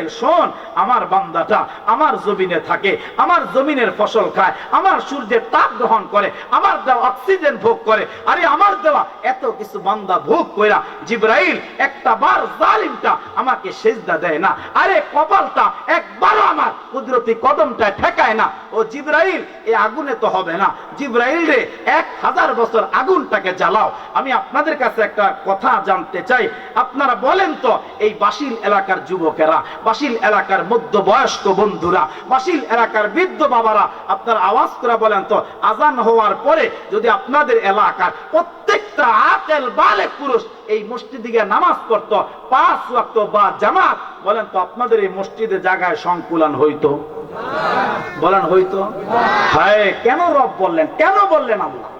জিব্রাইল শোন, আমার বান্দাটা আমার জমিনে থাকে, আমার জমিনের ফসল খায়, আমার সূর্যের তাপ গ্রহণ করে, আমার দেওয়া অক্সিজেন ভোগ করে, আরে আমার দেওয়া এত কিছু বান্দা ভোগ কইরা জিব্রাইল একটা বার জালিমটা আমাকে সেজদা দেয় না, আরে কপালটা একবারও আমার কুদরতি কদমটা ঠেকায় না, ও জিব্রাইল এই আগুনে তো হবে না, জিব্রাইল রে, এক হাজার বছর আগুনটাকে জ্বালাও, আমি আপনাদের কাছে একটা কথা জানতে চাই, আপনারা বলেন তো এই বাসিল এলাকার যুবকেরা বাসিল এলাকার মধ্যবয়স্ক বন্ধুরা, বাসিল এলাকার বৃদ্ধ বাবারা, আপনারা আওয়াজ করে বলেন তো, আজান হওয়ার পরে যদি আপনাদের এলাকার প্রত্যেকটা আকেল বালেক পুরুষ এই মসজিদে গিয়ে নামাজ পড়তো, পাঁচ ওয়াক্ত বা জামাত, বলেন তো আপনাদের এই মসজিদে জায়গায় সংকুলন হইতো? বলেন হইতো? হায়, কেন রব বললেন? কেন বললেন আল্লাহ?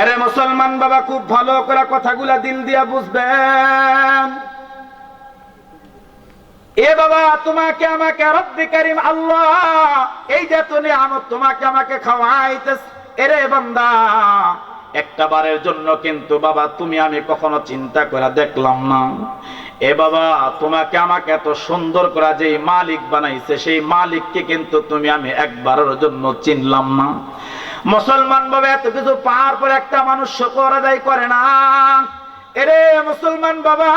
আরে মুসলমান বাবা, খুব ভালো করে কথাগুলা দিল দিয়া বুঝবেন। এ বাবা, তোমাকে আমাকে রব্বি করিম আল্লাহ এই যে তুমি আমার তোমাকে আমাকে খাওয়াইতেছ। এরে বান্দা, একটা বারের জন্য কিন্তু বাবা, তুমি আমি কখনো চিন্তা করে দেখলাম না। এ বাবা, তোমাকে আমাকে এত সুন্দর করা যে মালিক বানাইছে, সেই মালিককে কিন্তু তুমি আমি একবারের জন্য চিনলাম না। মুসলমান বাবা, এত কিছু পার পর একটা মানুষ আদায় করে না। এরে মুসলমান বাবা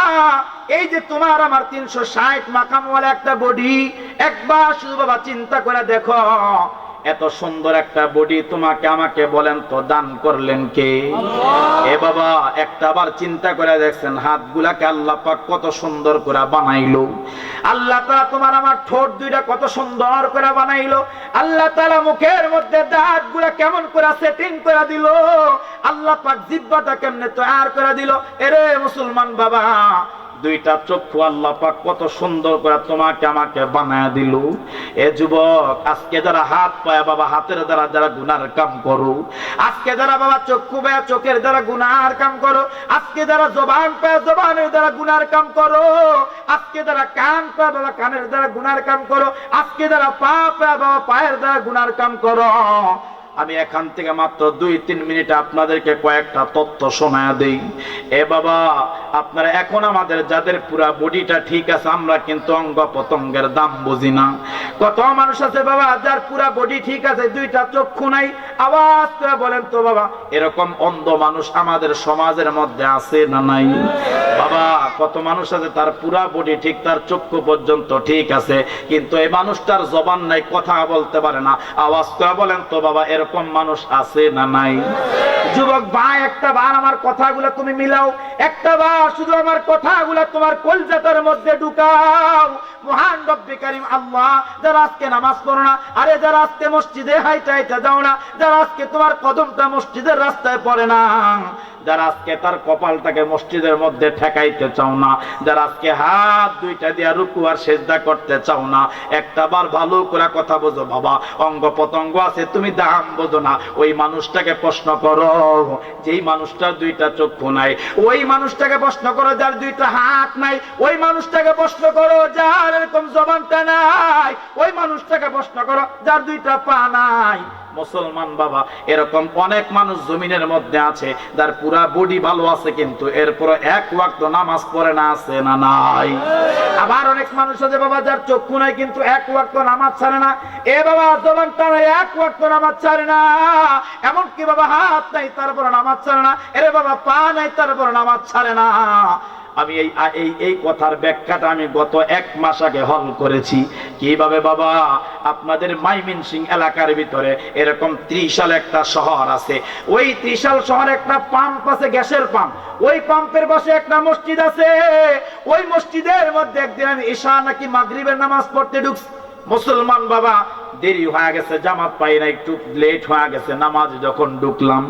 এই যে তোমার আমার তিনশো ষাট মাকামওয়ালা একটা বডি একবার শুধু বাবা চিন্তা করে দেখো এত সুন্দর একটা বডি তোমাকে আমাকে বলেন তো দান করলেন কে? এ বাবা একটা বার চিন্তা করে দেখছেন হাতগুলাকে আল্লাহ পাক কত সুন্দর করে বানাইলো। আল্লাহ তাআলা তোমার আমার ঠোঁট দুইটা কত সুন্দর করে বানাইলো। আল্লাহ তাআলা মুখের মধ্যে দাঁতগুলা কেমন করে সেটিং করে দিল। আল্লাহ পাক জিব্বাটা কেমনে তৈরি করে দিল। এরে মুসলমান বাবা দুইটা চক্ষু আল্লাহ পাক কত সুন্দর করে তোমাকে আমাকে বানায় দিল। এ যুবক, আজকে যারা হাত পায় বাবা, হাতের দ্বারা যারা গুনার কাম করো, আজকে যারা বাবা চক্ষু পায়, চোখের দ্বারা গুনার কাম করো, আজকে যারা জবান পায়, জবানের দ্বারা গুনার কাম করো, আজকে যারা কান পায় বাবা, কানের দ্বারা গুনার কাম করো, আজকে যারা পা পায় বাবা, পায়ের দ্বারা গুনার কাম করো। আমি এখান থেকে মাত্র দুই, তিন মিনিট আপনাদেরকে কয়েকটা তথ্য শোনা দেই। এ বাবা, আপনারা এখন আমাদের যাদের পুরা বডিটা ঠিক আছে, আমরা কিন্তু অঙ্গ পতঙ্গের দাম বুঝি না। কত মানুষ আছে বাবা, যার পুরা বডি ঠিক আছে, দুইটা চক্ষু নাই করে বলেন তো বাবা, এরকম অন্ধ মানুষ আমাদের সমাজের মধ্যে আছে না নাই? বাবা, কত মানুষ আছে, তার পুরা বডি ঠিক, তার চক্ষু পর্যন্ত ঠিক আছে, কিন্তু এই মানুষটার জবান নাই, কথা বলতে পারে না। আওয়াজ করে বলেন তো বাবা, এরকম মানুষ আছে না নাই? যুবক ভাই, একটা বার আমার কথাগুলো তুমি মিলাও, একটা বার শুধু আমার কথাগুলো তোমার কলজাতার মধ্যে ঢুকাও। মহান রব্বি কারিম, আল্লাহ, যারা আজকে নামাজ পড়ো না, আরে যারা আজকে মসজিদে হাইটা হাইটা যাও না, যারা আজকে তোমার কদমটা মসজিদের রাস্তায় পড়ে না, যারা আজকে তার কপালটাকে মসজিদের মধ্যে ঠেকাইতে চাও না, যারা আজকে হাত দুইটা রুকু আর সেজদা করতে চাও না ভালো করে কথা বোঝো বাবা, অঙ্গ পতঙ্গ আছে, তুমি দাম বোঝো না, ওই মানুষটাকে প্রশ্ন করো, যেই মানুষটার দুইটা চক্ষু নাই, ওই মানুষটাকে প্রশ্ন করো যার দুইটা হাত নাই, ওই মানুষটাকে প্রশ্ন করো যার এরকম জবানটা নাই, ওই মানুষটাকে প্রশ্ন করো যার দুইটা পা নাই। মুসলমান বাবা, এরকম অনেক মানুষ জমিনের মধ্যে আছে, যার পুরা বডি ভালো আছে কিন্তু এরপর এক ওয়াক্ত নামাজ পড়ে না, আছে না নাই। আবার অনেক মানুষ আছে বাবা, যার চক্ষু নাই কিন্তু এক ওয়াক্ত নামাজ ছাড়ে না। এ বাবা জবানটা নাই এক ওয়াক্ত নামাজ ছাড়ে না। এমনকি বাবা, হাত নাই তারপর নামাজ ছাড়ে না। এরে বাবা, পা নাই তারপর নামাজ ছাড়ে না। আমি এই এই এই কথার ব্যাখ্যাটা আমি গত এক মাস আগে হল করেছি। কীভাবে বাবা? আপনাদের মাইমিন সিং এলাকার ভিতরে এরকম ত্রিশাল একটা শহর আছে। ওই ত্রিশাল শহরে একটা পাম্প আছে, গ্যাসের পাম্প। ওই পাম্পের পাশে একটা মসজিদ আছে। ওই মসজিদের মধ্যে একদিন আমি ঈশা নাকি মাগরিবের নামাজ পড়তে ঢুকছি। মুসলমান বাবা দেরি হয়ে গেছে, জামাত পাই না একটু লেট হয়ে গেছে, নামাজ যখন ঢুকলাম,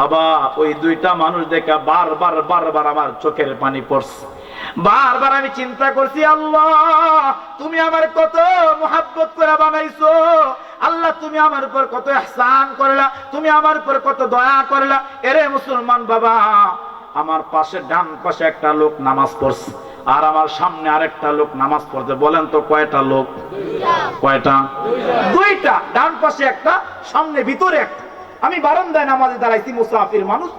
বাবা, ওই দুইটা মানুষ দেখা বারবার বারবার আমার চোখের পানি পড়ছে। বারবার আমি চিন্তা করছি, আল্লাহ, তুমি আমার কত মোহাব্বত করে বানাইছো। আল্লাহ, তুমি আমার উপর কত এহসান করলা, তুমি আমার উপর কত দয়া করলা। এরে মুসলমান বাবা, আমার পাশে, ডান পাশে একটা লোক নামাজ পড়ছে। আর আমার সামনে আরেকটা লোক নামাজ পড়ছে বলেন তো কয়টা লোক? কয়টা? দুইটা। ডান পাশে একটা, সামনে ভিতরে একটা। আমি বারান্দায় নামাজে দাঁড়াইছি, মুসাফির মানুষ।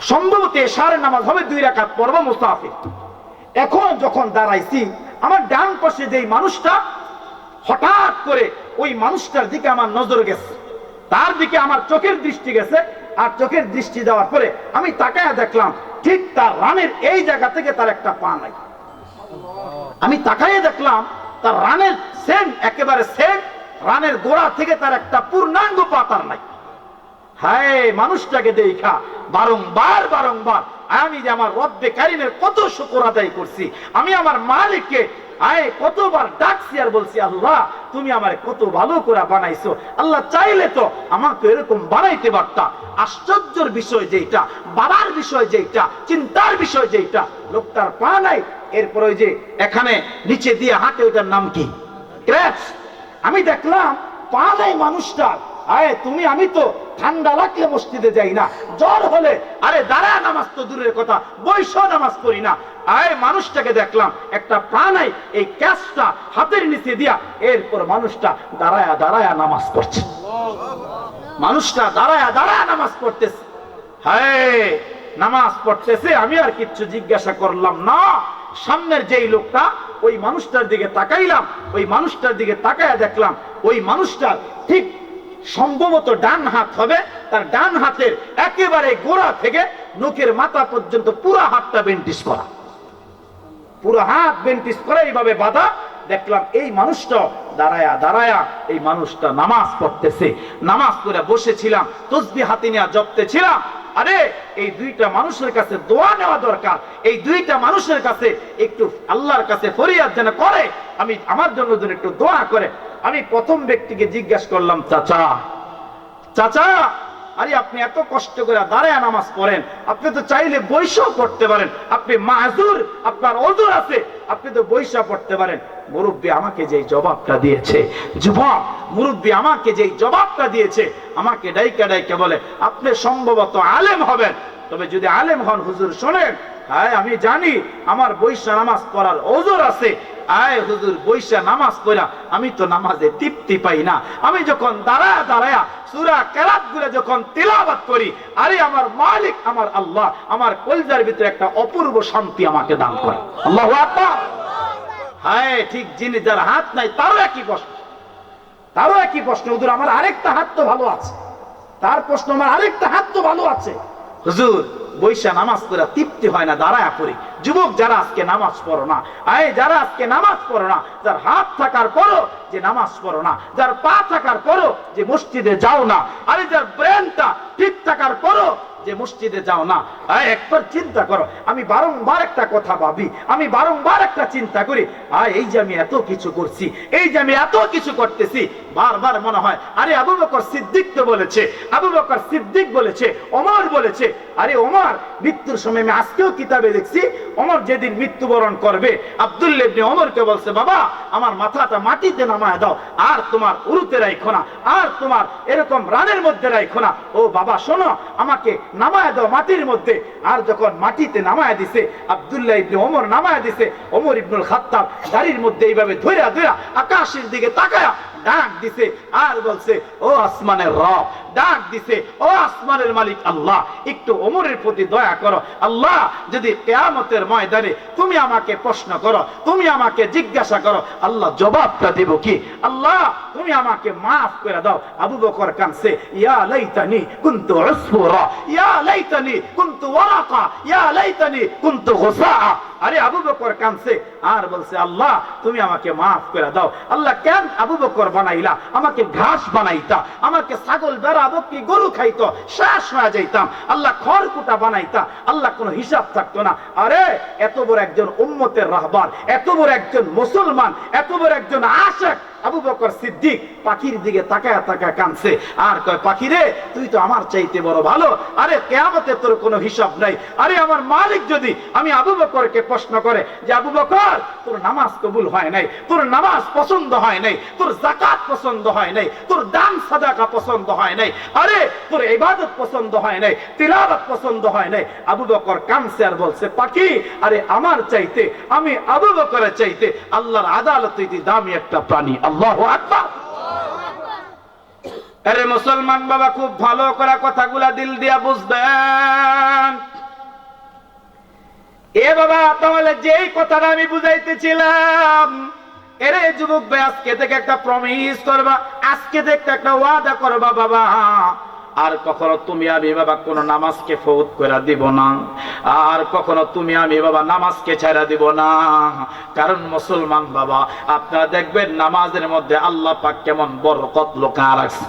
সম্ভবত এশারের নামাজ হবে দুই রাকাত পর্ব মুসাফির। এখন যখন দাঁড়াইছি, আমার ডান পাশে যেই মানুষটা, হঠাৎ করে ওই মানুষটার দিকে আমার নজর গেছে। তার দিকে আমার চোখের দৃষ্টি গেছে। আর চোখের দৃষ্টি দেওয়ার পরে আমি তাকায় দেখলাম ঠিক তার রানের এই জায়গা থেকে তার একটা পা নাই। আমি তাকাইয়ে দেখলাম, তার রানের সেম একেবারে সেম রানের গোড়া থেকে তার একটা পূর্ণাঙ্গ পা তার নাই। হায়, মানুষটাকে দেখা, বারংবার বারংবার, আমি যে আমার রব্বে কারিমের কত শুকর আদায় করছি, আমি আমার মালিককে আয়, কতবার ডাকছি আর বলছি, আল্লাহ, তুমি আমার কত ভালো করে বানাইছো। আল্লাহ চাইলে তো আমাকে এরকম বানাইতে পারতা। আশ্চর্যের বিষয় যেটা বাবার বিষয় যেটা চিন্তার বিষয় যেটা লোকটার পা নাই। এরপর ওই যে এখানে নিচে দিয়ে হাঁটে, ওইটার নাম কি? ক্র্যাচ আমি দেখলাম, পা নাই মানুষটার। আয়, তুমি, আমি তো ঠান্ডা লাগলে মসজিদে যাই না। জ্বর হলে, আরে দাঁড়া, নামাজ তো দূরের কথা, বৈশ নামাজ পড়ি না। আয়, মানুষটাকে দেখলাম, একটা পা নাই এই ক্যাশটা হাতের নিচে দিয়া, এরপর মানুষটা দাঁড়ায়া দাঁড়ায়া নামাজ পড়ছে। মানুষটা দাঁড়ায়া দাঁড়ায়া নামাজ পড়তেছে। হ্যাঁ নামাজ পড়তেছে, আমি আর কিচ্ছু জিজ্ঞাসা করলাম না। সামনের যেই লোকটা, ওই মানুষটার দিকে তাকাইলাম, ওই মানুষটার দিকে তাকায়া দেখলাম, ওই মানুষটার ঠিক সম্ভবত ডান হাত হবে। তার ডান হাতের একেবারে গোড়া থেকে নখের মাথা পর্যন্ত পুরো হাতটা বেন্টিস করা। পুরো হাত বেন্টিস করা, এইভাবে বাধা। দেখলাম এই মানুষটা দাঁড়ায়া দাঁড়ায়া এই মানুষটা নামাজ পড়তেছে। নামাজ পড়ে বসেছিলাম তসবি হাতে নিয়ে জপতেছিলাম। আরে, এই দুইটা মানুষের কাছে দোয়া নেওয়া দরকার। এই দুইটা মানুষের কাছে একটু আল্লাহর কাছে ফরিয়াদ যেন করে, আমি আমার জন্য যেন একটু দোয়া করে। আমি প্রথম ব্যক্তিকে জিজ্ঞাসা করলাম, চাচা চাচা আরে আপনি এত কষ্ট করে দাঁড়ায় নামাজ পড়েন, আপনি তো চাইলে বৈশাও পড়তে পারেন। আপনি মাজুর আপনার অজুর আছে, আপনি তো বৈশা পড়তে পারেন। মুরব্বী আমাকে যেই জবাবটা দিয়েছে, যুবক, মুরব্বী আমাকে যেই জবাবটা দিয়েছে, আমাকে ডাইকা ডাইকা বলে, আপনি সম্ভবত আলেম হবেন। তবে যদি আলেম হন, হুজুর শোনেন হ্যাঁ আমি জানি আমার বৈশা নামাজ পড়ার ওজোর আছে। আয় হুজুর, বৈশা নামাজ পড়া, আমি তো নামাজে তৃপ্তি পাই না। আমি যখন দাঁড়ায় দাঁড়ায়া সুরা কেরাতগুলো যখন তিলাবাত করি, আরে আমার মালিক, আমার আল্লাহ, আমার কলজার ভিতরে একটা অপূর্ব শান্তি আমাকে দান করে। আল্লাহ হ্যাঁ ঠিক যিনি যার হাত নাই, তারও একই প্রশ্ন। তারও একই প্রশ্ন, হুজুর, আমার আরেকটা হাত তো ভালো আছে। তার প্রশ্ন, আমার আরেকটা হাত তো ভালো আছে। হুজুর বৈশা নামাজ পড়া তৃপ্তি হয় না, দাঁড়ায় পড়ি। যুবক যারা আজকে নামাজ পড়ো না আয় যারা আজকে নামাজ পড়ো না, যার হাত থাকার পরও যে নামাজ পড়ো না, যার পা থাকার পরও যে মসজিদে যাও না, আরে যার ব্রেনটা ঠিক থাকার পরও যে মসজিদে যাও না একবার চিন্তা করো, আমি বারংবার একটা কথা ভাবি, আমি বারংবার একটা চিন্তা করি আয় এই যে আমি এত কিছু করছি, এই যে আমি এত কিছু করতেছি, বারবার মনে হয়, আরে আবু বকর সিদ্দিক তো বলেছে, আবু বকর সিদ্দিক বলেছে, ওমর বলেছে, আরে ওমর, মৃত্যুর সময় আমি আজকেও কিতাবে দেখছি, ওমর যেদিন মৃত্যুবরণ করবে, আব্দুল্লাহ ইবনে ওমরকে বলছে, বাবা, আমার মাথাটা মাটিতে নামায় দাও, আর তোমার উরুতে রাখো না, আর তোমার এরকম রানের মধ্যে রাখো না, ও বাবা, শোনো, আমাকে নামায় দেওয়া মাটির মধ্যে। আর যখন মাটিতে নামায় দিছে, আবদুল্লাহ ইবনে ওমর নামায় দিছে, ওমর ইবনুল খাত্তাব গাড়ির মধ্যে এইভাবে ধইরা ধৈরা আকাশের দিকে তাকায়া ডাক দিছে আর বলছে, ও আসমানের রব ডাক দিছে, ও আসমানের মালিক আল্লাহ, একটু ওমরের প্রতি দয়া করো। আল্লাহ, যদি কেয়ামতের ময়দানে তুমি আমাকে প্রশ্ন করো, তুমি আমাকে জিজ্ঞাসা করো, আল্লাহ জবাবটা দেব কি? আল্লাহ, তুমি আমাকে মাফ করে দাও। আবু বকর কানছে ইয়া লাইতানি কুনতু উসফুরা, ইয়া লাইতানি কুনতু ওয়ারাকা, ইয়া লাইতানি কুনতু গুসা আরে আবু বকর কানছে আর বলছে, আল্লাহ, তুমি আমাকে মাফ করে দাও। আল্লাহ কেন আবু বকর বানাইলা? আমাকে ঘাস বানাইতা, আমাকে ছাগল বেড়া বকরি গরু খাইতো? শ্বাস হয়ে যাইতাম। আল্লাহ খড় কুটা বানাইতাম আল্লাহ কোনো হিসাব থাকতো না। আরে, এত বড় একজন উম্মতের রাহবার, এত বড় একজন মুসলমান, এত বড় একজন আশেক। আবু বকর সিদ্দিক পাখির দিকে তাকায় তাকায় কানছে আর কয় পাখি রে তুই তো আমার চাইতে বড় ভালো। আরে, কেয়ামতে তোর কোনো হিসাব নাই। আরে, আমার মালিক যদি আমি আবু বকরকে প্রশ্ন করে যে, আবু বকর, তোর নামাজ কবুল হয় নাই, তোর নামাজ পছন্দ হয় নাই, তোর জাকাত পছন্দ হয় নাই, তোর দান সাদাকা পছন্দ হয় নাই, আরে, তোর ইবাদত পছন্দ হয় নাই, তিলাওয়াত পছন্দ হয় নাই। আবু বকর কানছে আর বলছে, পাখি, আরে, আমার চাইতে, আমি আবু বকরের চাইতে আল্লাহর আদালতে দামি একটা প্রাণী আরে মুসলমান বাবা, খুব ভালো করে কথাগুলা দিল দিয়া বুঝবেন এ বাবা, তাহলে যেই কথাটা আমি বুঝাইতেছিলাম, এরে যুবক ভাই আজকে থেকে একটা প্রমিস করবা, আজকে থেকে একটা ওয়াদা করবা বাবা। আর কখনো তুমি আমি বাবা কোনো নামাজকে ফৌত করে দিব না। আর কখনো তুমি আমি বাবা নামাজকে ছাড়া দিব না। কারণ মুসলমান বাবা, আপনারা দেখবেন নামাজের মধ্যে আল্লাহ পাক কেমন বরকত লোকা রাখছে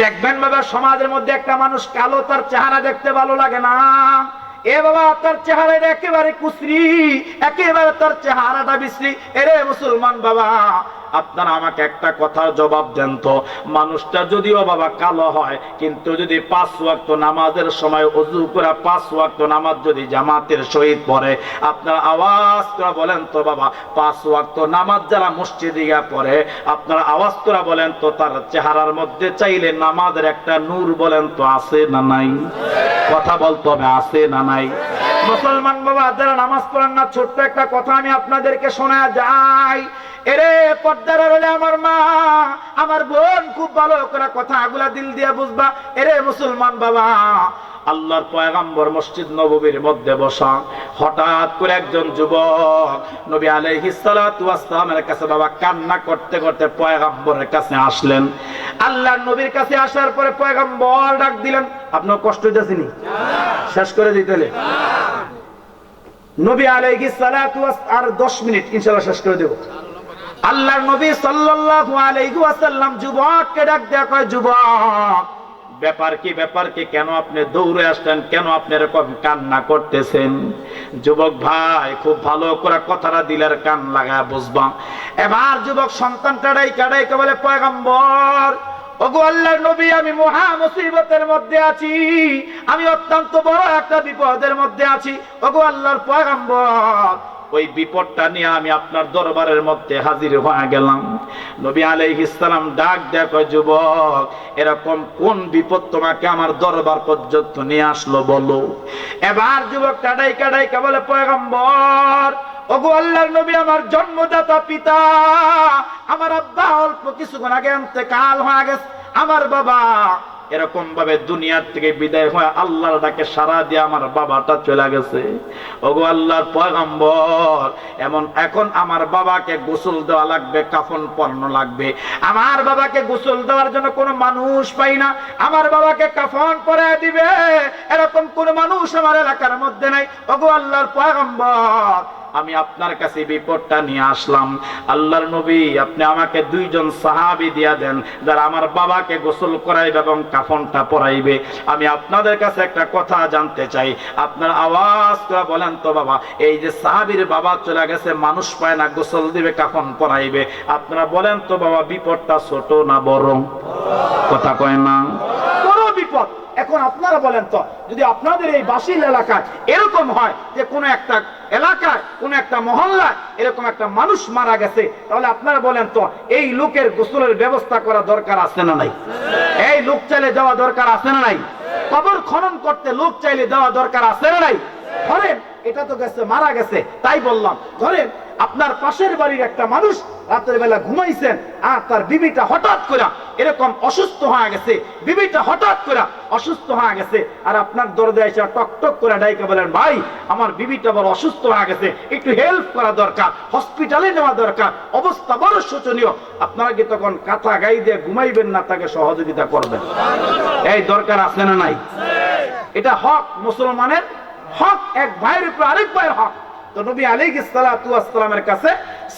দেখবেন বাবা, সমাজের মধ্যে একটা মানুষ কালো তার চেহারা দেখতে ভালো লাগে না। এ বাবা, তার চেহারাটা একেবারে কুশ্রী একেবারে তার চেহারাটা বিশ্রী। এরে মুসলমান বাবা, আপনারা আমাকে একটা কথার জবাব দেন তো। মানুষটা যদিও বাবা কালো হয়, কিন্তু যদি পাঁচ ওয়াক্ত নামাজের সময় অজু করে পাঁচ ওয়াক্ত নামাজ যদি জামাতের সহিত পড়ে, আপনারা আওয়াজ করে বলেন তো বাবা, পাঁচ ওয়াক্ত নামাজ যারা মসজিদে গিয়ে পড়ে, আপনারা আওয়াজ করে বলেন তো তার চেহারার মধ্যে চাইলে নামাজের একটা নূর বলেন তো আছে না নাই? কথা বলতে হবে, আছে না নাই? মুসলমান বাবা, যারা নামাজ পড়েন না, ছোট্ট একটা কথা আমি আপনাদেরকে শোনা যাই। এরে, পর্দার হলে আমার মা, আমার বোন, খুব ভালো করে কথাগুলা দিল দিয়ে বুঝবা। এরে, মুসলমান বাবা আল্লাহর পয়গাম্বর মসজিদ নববীর মধ্যে বসা, হঠাৎ করে একজন যুবক নবী ওয়াসসালামের কাছে বাবা কান্না করতে করতে পয়গাম্বরের কাছে আসলেন। আল্লাহর নবীর কাছে আসার পরে পয়গাম্বর ডাক দিলেন আপনার কষ্ট হইতেছেনি শেষ করে দিতে হলে নবী আলাইহিস সালাতু আর 10 মিনিট, ইনশাআল্লাহ শেষ করে দেব। আল্লাহর নবী সাল্লাল্লাহু আলাইহি ওয়াসাল্লাম যুবককে ডাক দেয়া কয়, যুবক ব্যাপার কি ব্যাপার কি? কেন আপনি দৌড়ে আসলেন কেন আপনি এরকম কান্না করতেছেন? যুবক ভাই, খুব ভালো করে কথাটা দিলের কান লাগা বুঝবা। এবার যুবক সন্তান সন্তানটা ডাইকা ডাইকা বলে, পয়গম্বর আমি আমি অত্যন্ত বড় একটা বিপদের মধ্যে আছি। ওগো আল্লাহর পয়গম্বর ওই বিপদটা নিয়ে আমি আপনার দরবারের মধ্যে হাজির হয়ে গেলাম। নবী আলাইহিস সালাম ডাক দেখো যুবক, এরকম কোন বিপদ তোমাকে আমার দরবার পর্যন্ত নিয়ে আসলো বলো? এবার যুবক কাটাই কাটাই বলে, পয়গম্বর নবী, আমার পিতা, আমার অল্প কিছুক্ষণ আগে কাল আমার বাবা এরকম ভাবে দুনিয়ার থেকে বিদায় হয়ে আল্লাহর ডাকে সারা দিয়ে আমার বাবাটা চলে গেছে। ওগো আল্লাহর পয়গম্বর, এমন এখন আমার বাবাকে গোসল দেওয়া লাগবে, কাফন পর্ণ লাগবে। আমার বাবাকে গোসল দেওয়ার জন্য কোনো মানুষ পাই না। আমার বাবাকে কাফন পরে দিবে, এরকম কোন মানুষ আমার এলাকার মধ্যে নাই। ওগো আল্লাহর পয়গম্বর আমি আপনার কাছে বিপদটা নিয়ে আসলাম। আল্লাহর নবী, আপনি আমাকে দুইজন সাহাবি দিয়া দেন, যারা আমার বাবাকে গোসল করাইবে এবং কাফনটা পরাইবে। আমি আপনাদের কাছে একটা কথা জানতে চাই। আপনার আওয়াজ করে বলেন তো বাবা, এই যে সাহাবির বাবা চলে গেছে, মানুষ পায় না গোসল দিবে, কাফন পরাইবে। আপনারা বলেন তো বাবা, বিপদটা ছোট না বড়? কথা কয় না। এখন আপনারা বলেন তো, যদি আপনাদের এই বাসিল এলাকায় এরকম হয় যে কোনো একটা এলাকায়, কোনো একটা মহল্লায় এরকম একটা মানুষ মারা গেছে, তাহলে আপনারা বলেন তো, এই লোকের গোসলের ব্যবস্থা করা দরকার আছে না নাই? এই লোক চাইলে যাওয়া দরকার আছে না নাই? কবর খনন করতে লোক চাইলে দেওয়া দরকার আছে না নাই? ধরেন এটা তো গেছে, মারা গেছে, তাই বললাম। ধরেন, আপনার পাশের বাড়ির একটা মানুষ রাতের বেলা ঘুমাইছেন আর তার বিবিটা হঠাৎ করে এরকম অসুস্থ হয়ে গেছে, বিবিটা হঠাৎ করে অসুস্থ হয়ে গেছে, আর আপনার দরজা এসে টক টক করে ডাইকে বলেন, ভাই, আমার বিবিটা বড় অসুস্থ হয়ে গেছে, একটু হেল্প করা দরকার হসপিটালে নেওয়া দরকার, অবস্থা বড় শোচনীয়। আপনারা কি তখন কাঁথা গাই দিয়ে ঘুমাইবেন না তাকে সহযোগিতা করবেন? এই দরকার আছে না নাই? এটা হক মুসলমানের হক, এক ভাইয়ের উপর আরেক ভাইয়ের হক। তো নবী আলী সালাতু ওয়াসসালামের কাছে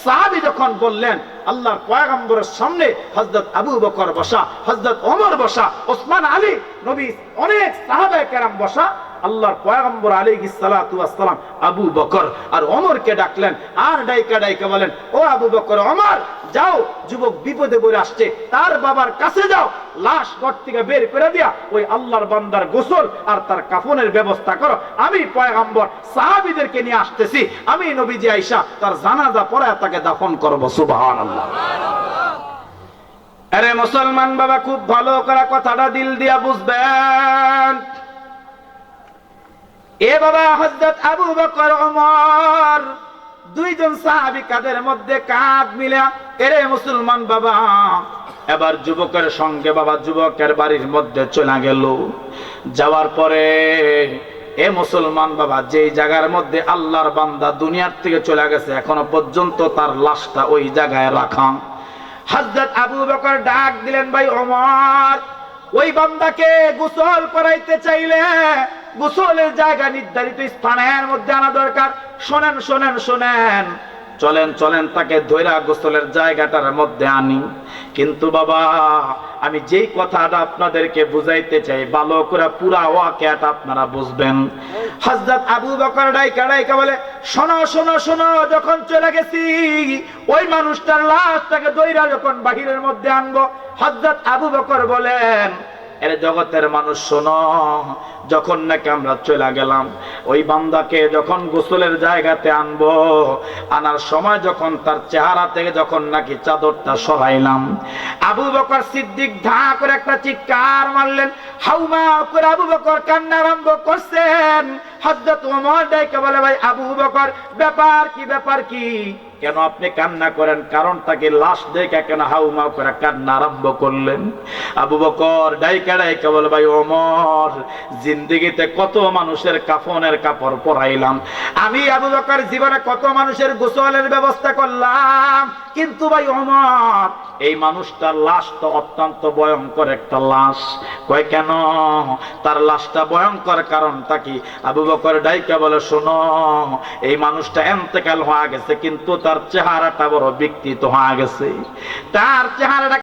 সাহাবি যখন বললেন, আল্লাহর পয়গম্বরের সামনে হজরত আবু বকর বসা হজরত অমর বসা, ওসমান আলী, নবী অনেক সাহাবায় কেরাম বসা আল্লাহর পয়গম্বর আলাইহিস সালাতু ওয়াসসালাম আবু বকর আর ওমরকে ডাকলেন, আর ডাইকা ডাইকা বলেন, ও আবু বকর, ওমর, যাও, যুবক বিপদে পড়ে আসছে, তার বাবার কাছে যাও, লাশ ঘর থেকে বের করে দিয়া ওই আল্লাহর বান্দার গোসল আর তার কাফনের ব্যবস্থা করো। আমি পয়গম্বর, সাহাবীদেরকে নিয়ে আসতেছি, আমি নবীজি আইসা তার জানাজা পরে তাকে দাফন করব, সুবহানাল্লাহ। আরে মুসলমান বাবা, খুব ভালো করে কথাটা দিল দিয়া বুঝবেন। এ বাবা হযরত আবু বকর, ওমর, দুইজন সাহাবী কাদের মধ্যে কাঁধ মিলা, এরে মুসলমান বাবা, এবার যুবকের সঙ্গে বাবা যুবকের বাড়ির মধ্যে চলে গেল। যাওয়ার পরে, এ মুসলমান বাবা যেই জায়গার মধ্যে আল্লাহর বান্দা দুনিয়ার থেকে চলে গেছে, এখনও পর্যন্ত তার লাশটা ওই জায়গায় রাখা। হযরত আবু বকর ডাক দিলেন, ভাই ওমর, ওই বান্দাকে গোসল করাইতে চাইলে গোসলের জায়গা নির্ধারিত স্থানের মধ্যে আনা দরকার। শোনেন শোনেন শোনেন। চলেন চলেন, তাকে ধৈরা গোসলের জায়গাটার মধ্যে আনি। কিন্তু বাবা, আমি যেই কথাটা আপনাদেরকে বুঝাইতে চাই, ভালো করে পুরা ওয়াকিয়াটা আপনারা বুঝবেন। হযরত আবু বকর ডাইকা ডাইকা বলে, শোনো শোনো শোনো, যখন চলে গেছি, ওই মানুষটার লাশটাকে দইরা যখন বাহিরের মধ্যে আনব। হযরত আবু বকর বলেন এর জগতের মানুষ, শোনো। যখন নাকি আমরা চলে গেলাম, ওই বান্দাকে যখন গোসলের জায়গাতে আনব, আনার সময় যখন তার চেহারা থেকে যখন নাকি চাদরটা সরাইলাম, আবু বকর সিদ্দিক ধা করে একটা চিৎকার মারলেন হাউমা করে আবু বকর কান্না আরম্ভ করছেন। হযরত ওমর ডাইকে বলে, ভাই আবু বকর, ব্যাপার কি ব্যাপার কি? কেন আপনি কান্না করেন? কারণটা কি? লাশ দেখে কেন হাউমাউ করে কান্না আরম্ভ করলেন? আবু বকর ডাইকা ডাইকা বলে, ভাই ওমর, জিন্দিগিতে কত মানুষের কাফনের কাপড় পরাইলাম। আমি আবু বকর জীবনে কত মানুষের গোসলের ব্যবস্থা করলাম। কিন্তু ভাই ওমর, এই মানুষটার লাশ তো অত্যন্ত ভয়ঙ্কর একটা লাশ। কয় কেন? তার লাশটা ভয়ঙ্কর কারণটা কি? আবু বকর ডাইকা বলে, শোনো, এই মানুষটা এন্তেকাল হয়ে গেছে, কিন্তু তার চেহারাটা বড় বিকৃত হওয়া গেছে। তার চেহারাটা